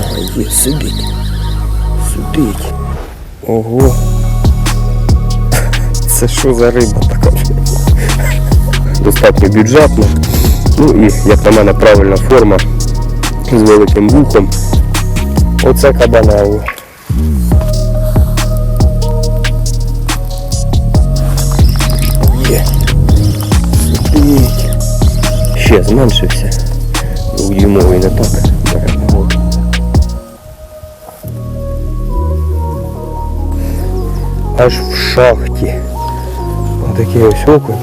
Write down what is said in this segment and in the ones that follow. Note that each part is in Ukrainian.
Ага, є, сидить. Сидить. Ого. Це що за риба така? Достатньо бюджетно. Ну і, як на мене, правильна форма з великим вухом. Оце кабанело. Є. Сидить. Ще зменшився. Двохдюймовий не так. Аж в шахті. Отакий ось окунь.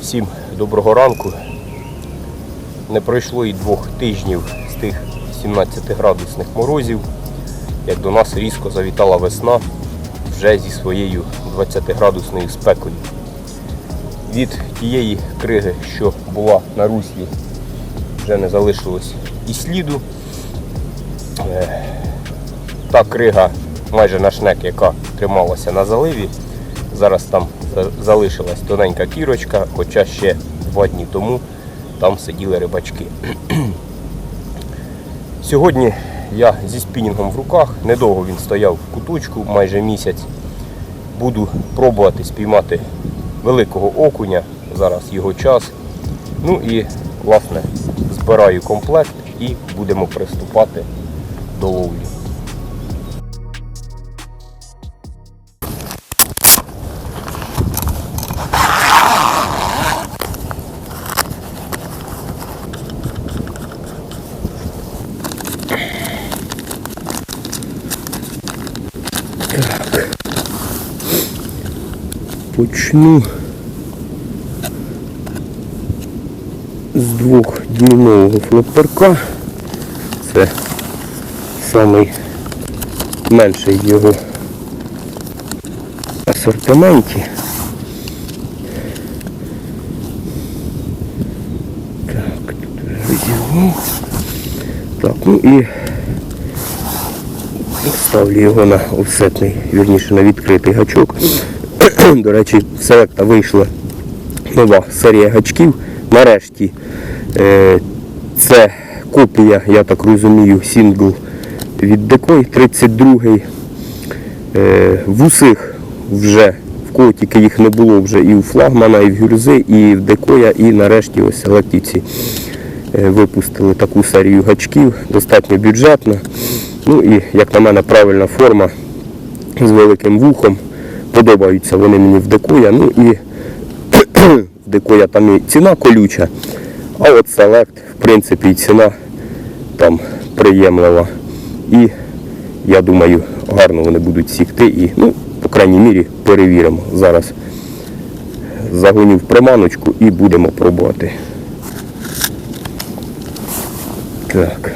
Всім доброго ранку. Не пройшло і двох тижнів з тих 17-градусних морозів, як до нас різко завітала весна вже зі своєю 20-градусною спекою. Від тієї криги, що була на руслі, вже не залишилось і сліду. Е, Та крига майже на шнек, яка трималася на заливі, Зараз там залишилась тоненька кірочка, хоча ще два дні тому там сиділи рибачки. Сьогодні я зі спінінгом в руках, недовго він стояв в куточку, майже місяць. Буду пробувати спіймати великого окуня, зараз його час. Ну і власне збираю комплект і будемо приступати до ловлі. Почну з двохдюймового флоперка. Це самий менший в його асортименті. Так, тут вже розірвав. Так, ну і ставлю його на офсетний, вірніше на відкритий гачок. До речі, селекта вийшла нова серія гачків. Нарешті е, це копія, я так розумію, сінгл від Декой 32-й. Е, в усіх вже, в кого тільки їх не було вже і у флагмана, і в гюрзи, і в Декоя, і нарешті ось селектівці е, випустили таку серію гачків, достатньо бюджетна. Ну і, як на мене, правильна форма з великим вухом. Подобаються вони мені в декоя. Ну і в декоя там і ціна колюча, а от селект, в принципі, і ціна там приємлива. І я думаю, гарно вони будуть сікти і, ну, по крайній мірі, перевіримо. Зараз загоню в приманочку і будемо пробувати. Так.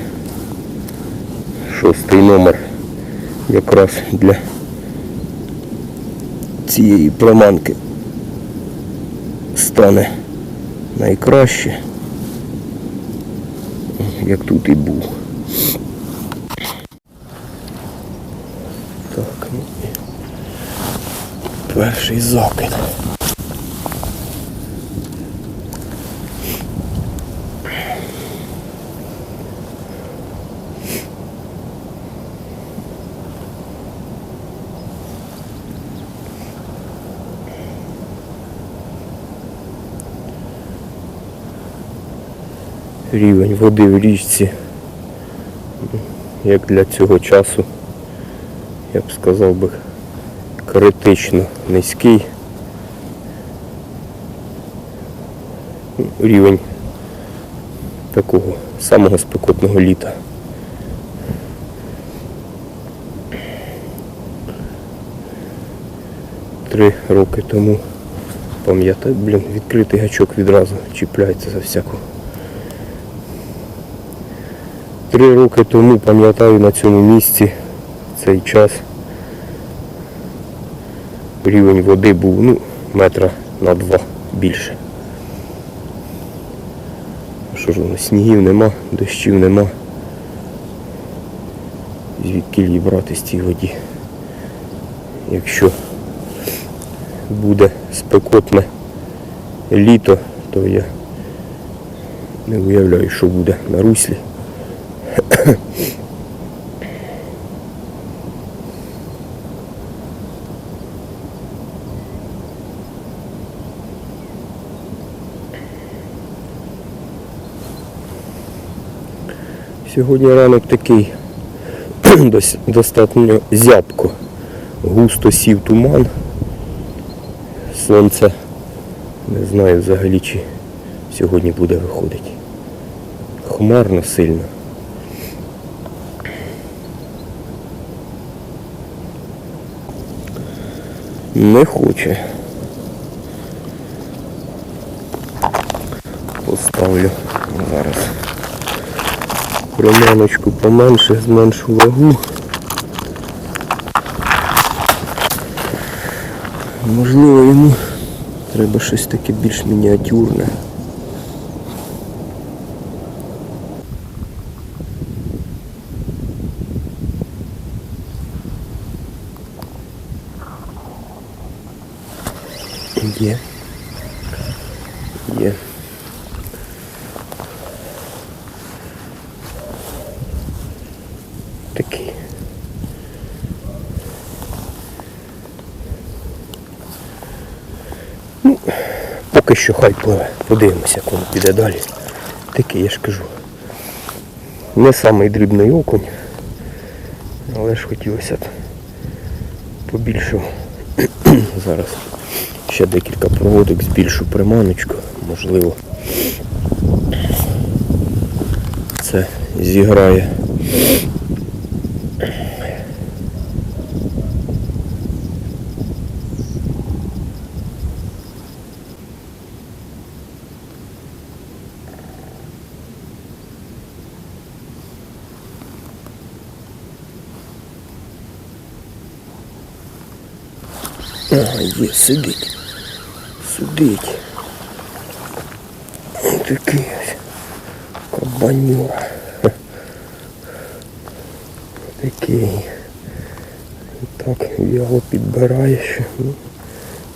Шостий номер якраз для цієї приманки стане найкраще, як тут і був. Так, ну перший закид. Рівень води в річці, як для цього часу, я б сказав би, критично низький. Рівень такого самого спекотного літа. Три роки тому пам'ятаю, блін, відкритий гачок відразу чіпляється за всяку. Три роки тому, пам'ятаю, на цьому місці цей час рівень води був ну, метра на два більше. Що ж воно, снігів нема, дощів нема. звідки її брати з цій воді. Якщо буде спекотне літо, то я не уявляю, що буде на руслі. Сьогодні ранок такий достатньо зябко. Густо сів туман. Сонце не знаю взагалі чи сьогодні буде виходити. Хмарно сильно. Не хоче. Поставлю зараз приманочку поменше, зменшу вагу. Можливо йому треба щось таке більш мініатюрне. Є. Є. Такий. Ну, поки що хай пливе. Подивимося, як воно піде далі. Такий, я ж кажу. Не самий дрібний окунь. Але ж хотілося б побільше. Зараз ще декілька проводок збільшу приманочку. Можливо. Це зіграє. Ага, є, сидить. Сидить. Ось Такий ось кабанюра. Такий. Так, вяло підбирає ще. Ну,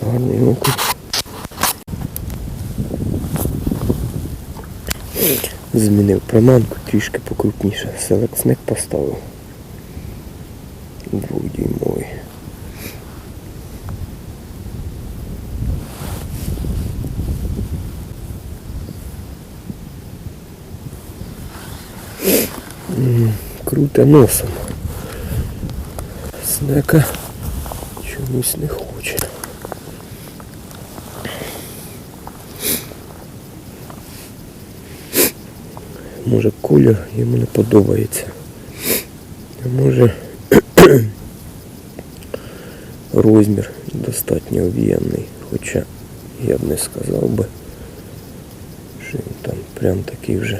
гарний окунь. Змінив приманку, трішки покрупніше. Селекцник поставив. Круте носом. Снека чомусь не хоче. Може колір йому не подобається. А може розмір достатньо об'ємний, хоча я б не сказав би, що він там прям такий вже.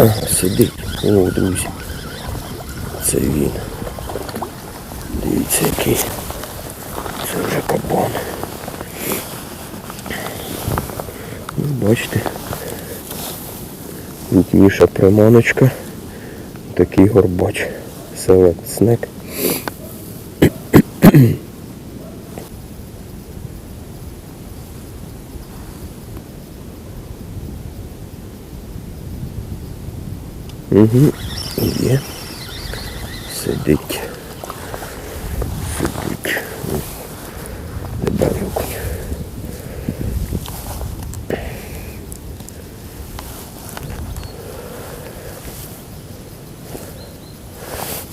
Ага, сидить. О, друзі. Це він. Дивіться який. Це вже кабан. Ну, бачите. Крупніша приманочка. Такий горбач. Селект снек. Угу. Є. Сидить. Сидить. Не бачу окунь.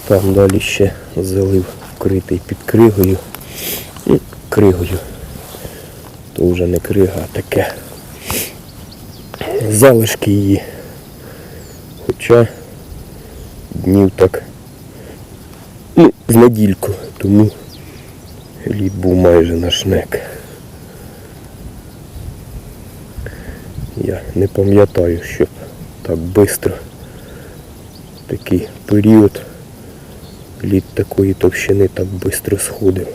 Там далі ще залив вкритий під кригою. Ну, кригою. То вже не крига, а таке. Залишки її. Хоча днів так ну, з недільку, тому лід був майже на шнек. Я не пам'ятаю, щоб так швидко такий період лід такої товщини так швидко сходив.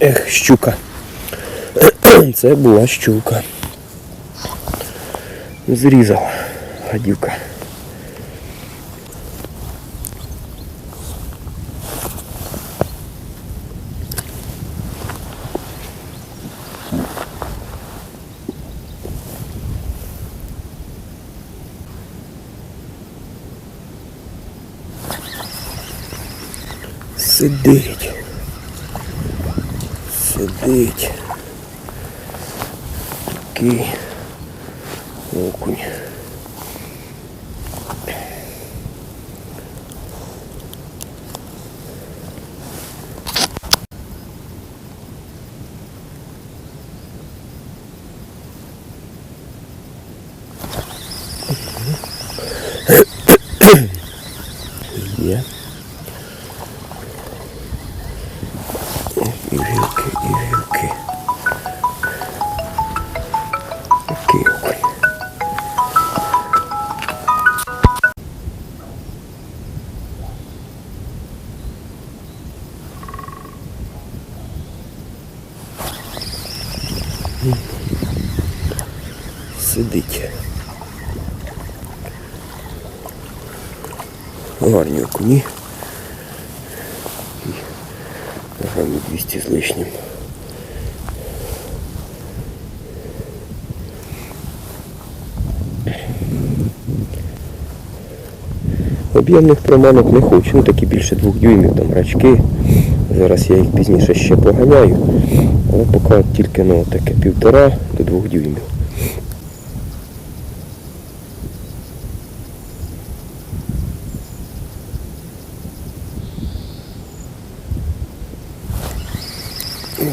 Ех, щука. Це була щука. Зрізав гадюка. Сидить. Сидить. Такий окунь. Сидить. Гарні окуні. Грамів 200 з лишнім. Об'ємних приманок не хочу, ну такі більше двох дюймів, там рачки. Зараз я їх пізніше ще поганяю. Але поки тільки ну, таке півтора до двох дюймів.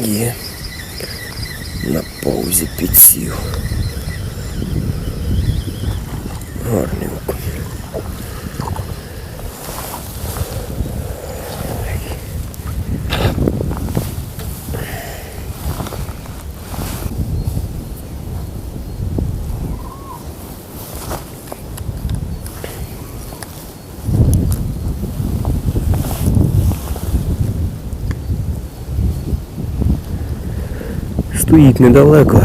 Є. На паузі підсів. Гарний окунь. Стоїть недалеко.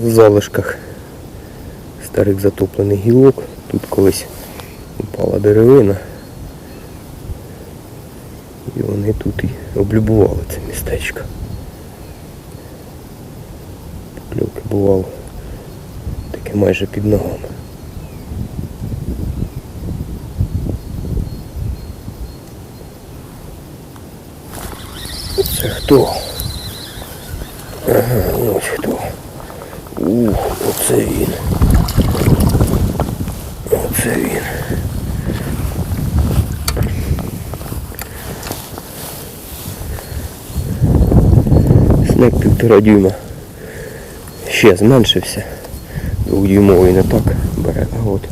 В залишках старих затоплених гілок. Тут колись упала деревина. І вони тут і облюбували це містечко. Покльовки бувало таке майже під ногами. Це хто? Ага, ось хто. Ух, оце він. Оце він. Снег півтора дюйма. Ще зменшився. Двохдюймовий не так бере, а от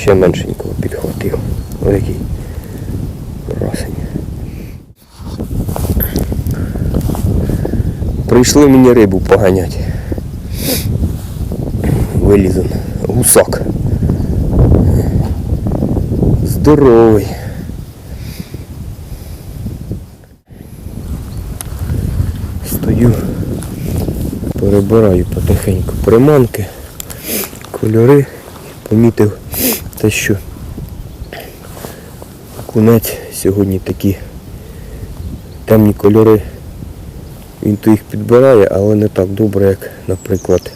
ще меншенького підхватив. Ось який Прийшли мені рибу поганяти. Вилізен. Гусак. Здоровий. Стою, перебираю потихеньку приманки, кольори. Помітив те, що кунець сьогодні такі темні кольори він то їх підбирає, але не так добре, як, наприклад,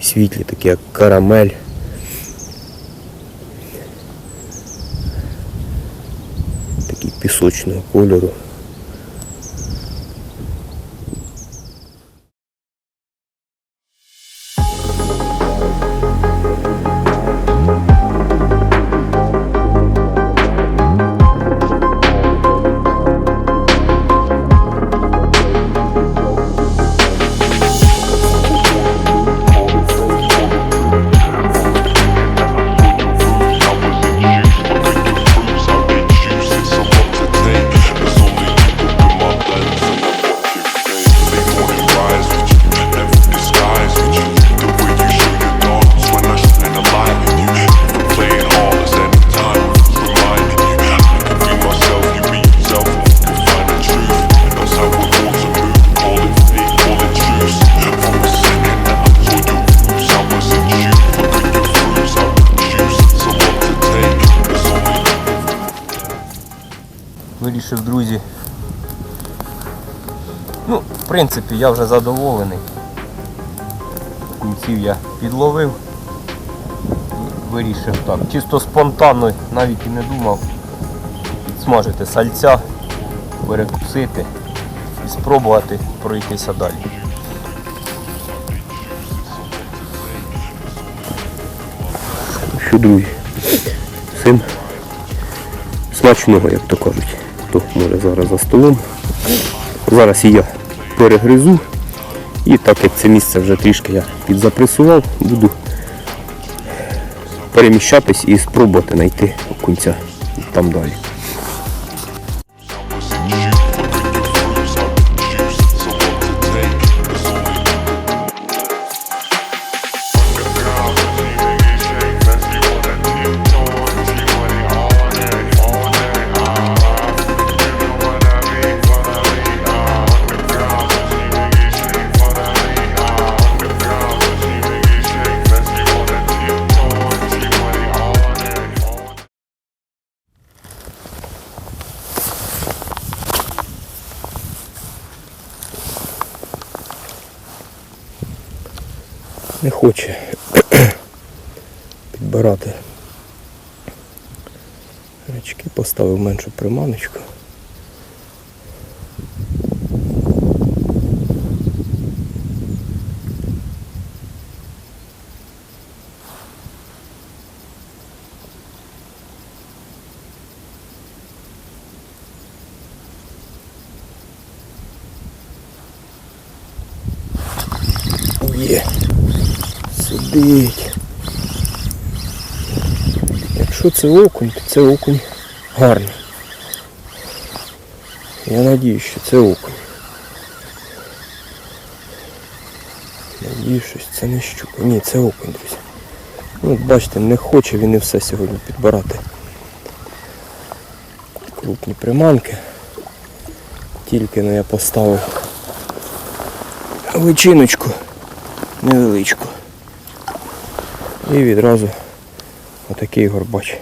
світлі, такі як карамель. Такі пісочного кольору. Принципі, я вже задоволений. Кінців я підловив. Вирішив так. Чисто спонтанно, навіть і не думав. Підсмажити сальця, перекусити і спробувати пройтися далі. Що, друзі, всім смачного, як то кажуть. Хто може зараз за столом. Зараз і я перегризу. І так як це місце вже трішки я підзапресував, буду переміщатись і спробувати знайти окунця там далі. Не хоче підбирати речки, поставив меншу приманочку. О, Є. Сидить. Якщо це окунь, то це окунь гарний. Я надію, що це окунь. Надію, що це не щука. Ні, це окунь, друзі. Ну, бачите, не хоче він і все сьогодні підбирати. Крупні приманки. Тільки ну, я поставив личиночку невеличку. І відразу отакий горбач.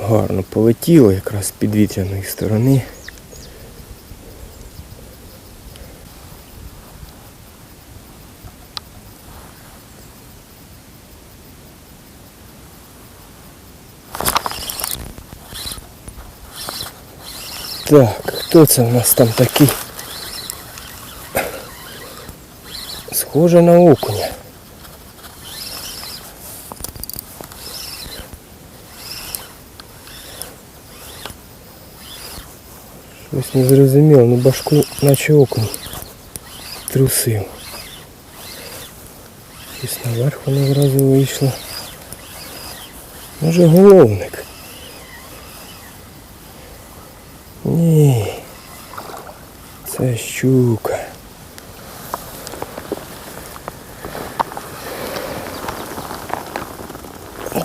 Гарно полетіло якраз з підвітряної сторони. Так, хто це в нас там такий? Схоже на окуня. Щось не зрозуміло, ну башку наче окунь трусив. Щось наверх воно зразу вийшло. Може головник. Ні. Це щука.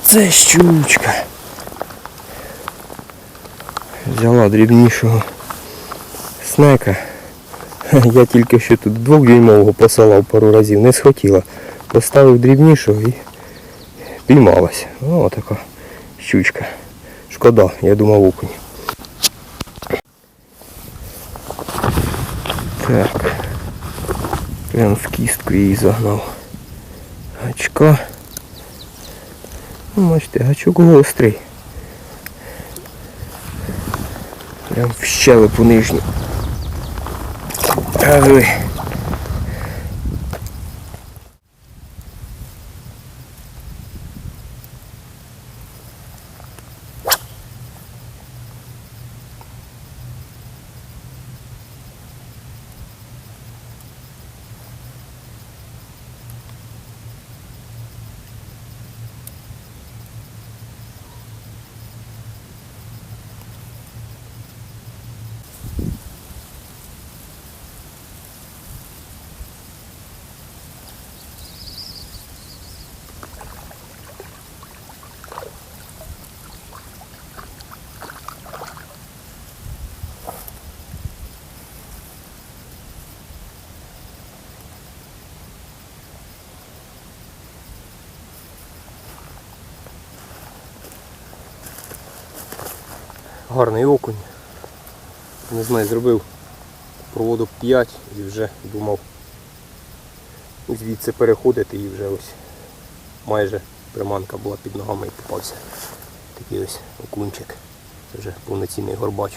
Це щучка. Взяла дрібнішого снека. Я тільки що тут двохдюймового посилав пару разів, не схотіла. Поставив дрібнішого і піймалася. О, така щучка. Шкода, я думав окунь. Так. Прям в кістку її загнав. Гачка. Ну, бачите, гачок гострий. Прям в щелепу нижню. А. Гарний окунь. Не знаю, зробив проводок 5 і вже думав звідси переходити і вже ось майже приманка була під ногами і попався. Такий ось окунчик. Це вже повноцінний горбач.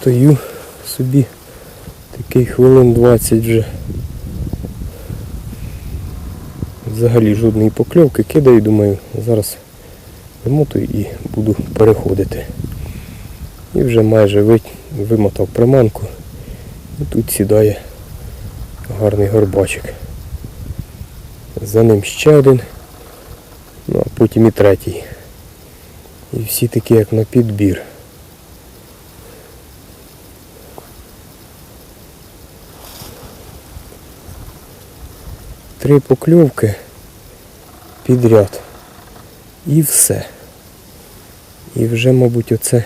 Стою собі такий хвилин 20 вже. Взагалі жодної покльовки кидаю, думаю, зараз вимотую і буду переходити. І вже майже вимотав приманку. І тут сідає гарний горбачик. За ним ще один, ну а потім і третій. І всі такі як на підбір. Три покльовки підряд. І все. І вже, мабуть, оце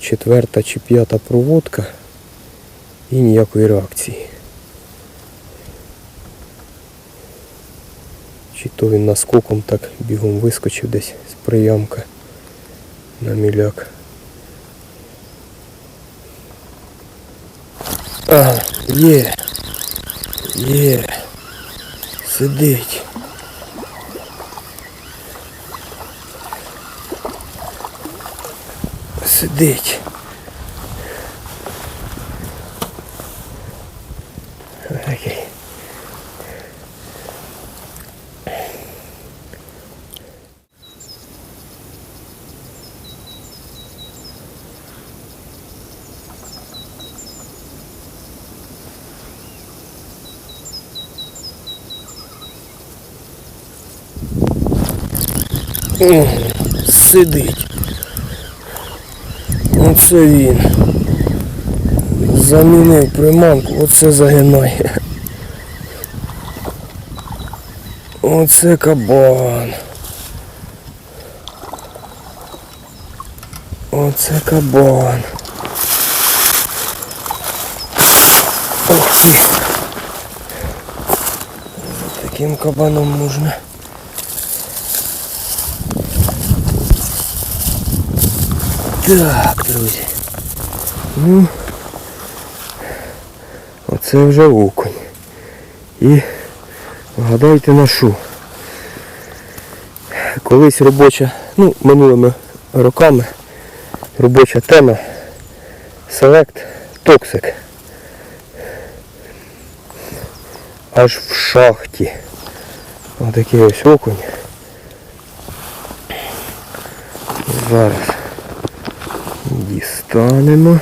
четверта чи п'ята проводка і ніякої реакції. Чи то він наскоком так бігом вискочив десь з приямка на міляк. А, є. Є. Сидить. Сидить. Окей. Сидить. Оце він. Замінив приманку, оце загинає. Оце кабан. Оце кабан. Ох ти. Таким кабаном можна. Так, друзі. Ну, оце вже окунь. І вгадайте на що. Колись робоча, ну, минулими роками робоча тема Select Toxic. Аж в шахті. Отакий ось окунь. Зараз дістанемо.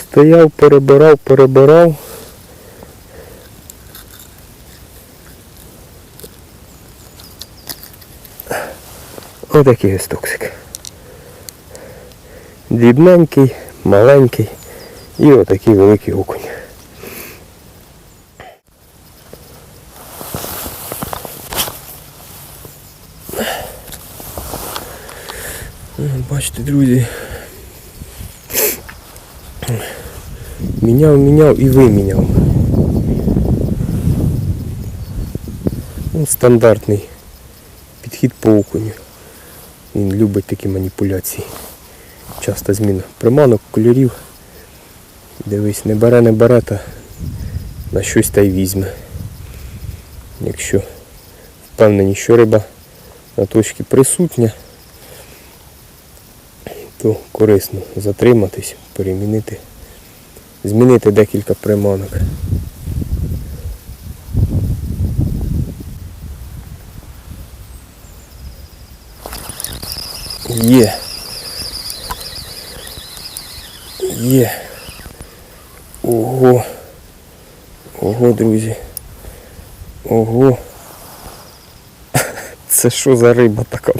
Стояв, перебирав, перебирав. Отакий ось токсик. Дрібненький, маленький і отакий великий окунь. Бачите, друзі. Міняв, міняв і виміняв. Ну, стандартний підхід по окуню. Він любить такі маніпуляції. Часто зміна приманок, кольорів. Дивись, не бере, не бере, та на щось та й візьме. Якщо впевнені, що риба на точці присутня, то корисно затриматись, перемінити, змінити декілька приманок. Є. Є. Ого. Ого, друзі. Ого. Це що за риба така?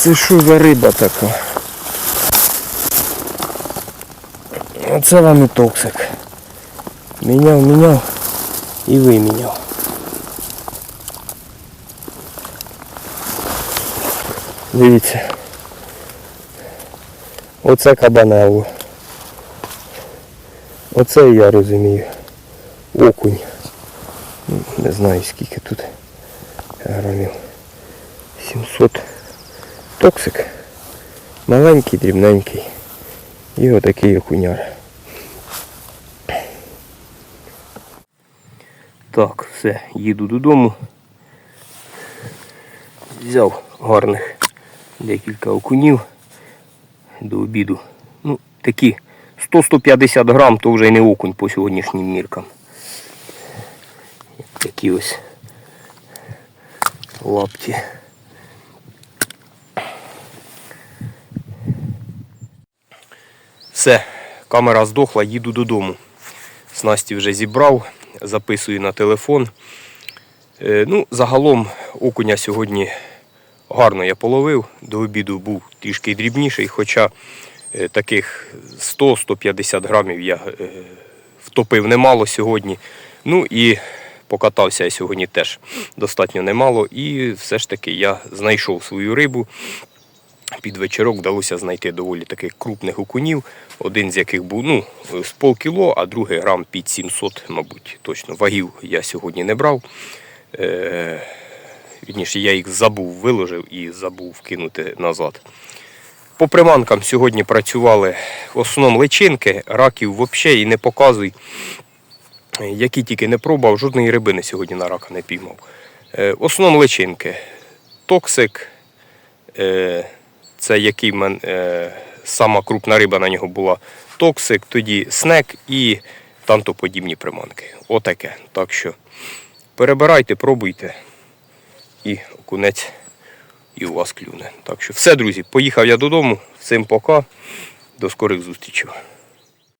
Це що за риба така? Оце вам і токсик. Міняв, міняв і виміняв. Дивіться. Оце кабанело. Оце я розумію. Окунь. Не знаю скільки тут грамів. 700. Токсик. Маленький, дрібненький. І отакий окуняр. Так, все, їду додому. Взяв гарних декілька окунів до обіду. Ну, такі 100-150 грам, то вже й не окунь по сьогоднішнім міркам. Такі ось лапті. Все, камера здохла, їду додому. Снасті вже зібрав, записую на телефон. Е, ну, загалом окуня сьогодні гарно я половив. До обіду був трішки дрібніший, хоча е, таких 100-150 грамів я е, втопив немало сьогодні. Ну і покатався я сьогодні теж достатньо немало. І все ж таки я знайшов свою рибу. Під вечірок вдалося знайти доволі таких крупних окунів, один з яких був ну, з полкіло, а другий грам під 700, мабуть, точно. Вагів я сьогодні не брав. Е, Вірніше, я їх забув, виложив і забув вкинути назад. По приманкам сьогодні працювали в основному личинки, раків взагалі і не показуй. Які тільки не пробував, жодної рибини сьогодні на рака не піймав. Е, В основному личинки. Токсик, е, це який мен, е, сама крупна риба на нього була токсик, тоді снек і тантоподібні приманки. Отаке. Так що перебирайте, пробуйте. І окунець і у вас клюне. Так що все, друзі, поїхав я додому. Всім пока. До скорих зустрічей.